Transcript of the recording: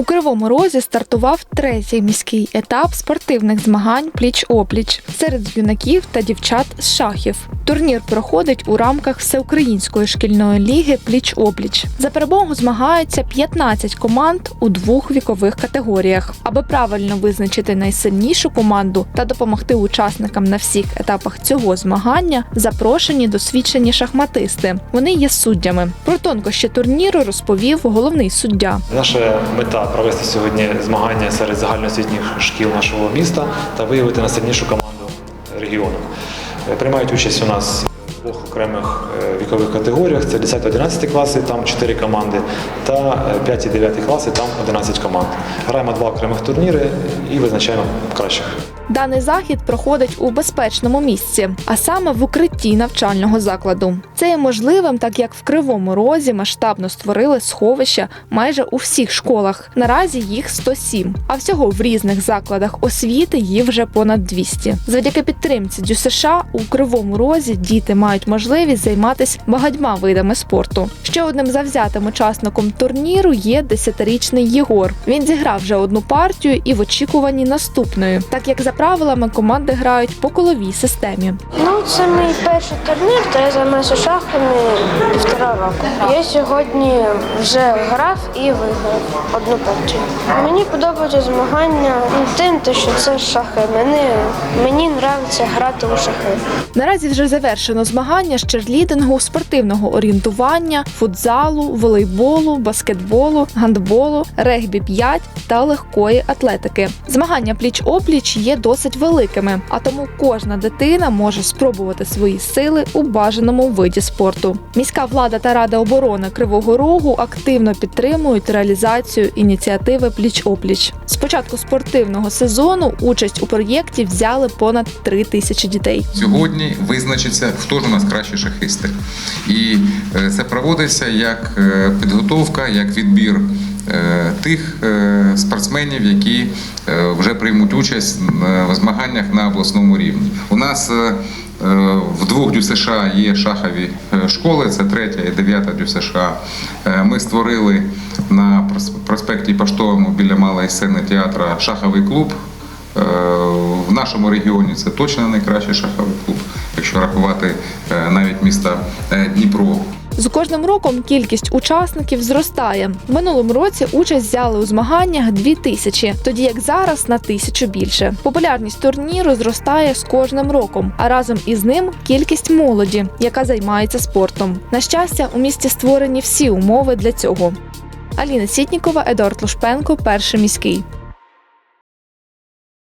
У Кривому Розі стартував третій міський етап спортивних змагань пліч-опліч серед юнаків та дівчат з шахів. Турнір проходить у рамках всеукраїнської шкільної ліги пліч-опліч. За перемогу змагаються 15 команд у двох вікових категоріях. Аби правильно визначити найсильнішу команду та допомогти учасникам на всіх етапах цього змагання, запрошені досвідчені шахматисти. Вони є суддями. Про тонкощі турніру розповів головний суддя. Наша мета провести сьогодні змагання серед загальноосвітніх шкіл нашого міста та виявити найсильнішу команду регіону. Е, Приймають участь у нас в двох окремих е, вікових категоріях: це 10-11 класи, там 4 команди, та 5-9 класи, там 11 команд. Граємо два окремих турніри і визначаємо кращих. Даний захід проходить у безпечному місці, а саме в укритті навчального закладу. Це є можливим, так як в Кривому Розі масштабно створили сховища майже у всіх школах. Наразі їх 107, а всього в різних закладах освіти їх вже понад 200. Завдяки підтримці ДЮСШ у Кривому Розі діти мають можливість займатися багатьма видами спорту. Ще одним завзятим учасником турніру є 10-річний Єгор. Він зіграв вже одну партію і в очікуванні наступної, так як за правилами команди грають по коловій системі. Ну, це мій перший турнір, то я займаюся шахами року. Я сьогодні вже грав і виграв одну партію. Мені подобаються змагання ну, тим, що це шахи. Мені, мені подобається грати у шахи. Наразі вже завершено змагання з черлідингу, спортивного орієнтування, футзалу, волейболу, баскетболу, гандболу, регбі 5 та легкої атлетики. Змагання пліч-опліч є досить великими, а тому кожна дитина може спробувати свої сили у бажаному виді спорту. Міська влада та рада оборони Кривого Рогу активно підтримують реалізацію ініціативи Пліч-опліч. З початку спортивного сезону участь у проєкті взяли понад три тисячі дітей. Сьогодні визначиться, хто ж у нас кращі шахисти. І е, це проводиться як е, підготовка, як відбір тих е, спортсменів, які е, вже приймуть участь е, в змаганнях на обласному рівні. У нас е, е, в двох ДЮСШ є шахові е, школи, це третя і дев'ята ДЮСШ. Е, Ми створили на прос- проспекті Поштовому біля малої сцени театра шаховий клуб. Е, В нашому регіоні це точно найкращий шаховий клуб, якщо рахувати е, навіть міста е, Дніпро. З кожним роком кількість учасників зростає. В минулому році участь взяли у змаганнях дві тисячі, тоді як зараз на тисячу більше. Популярність турніру зростає з кожним роком, а разом із ним кількість молоді, яка займається спортом. На щастя, у місті створені всі умови для цього. Аліна Сітнікова, Едуард Лушпенко, перший міський.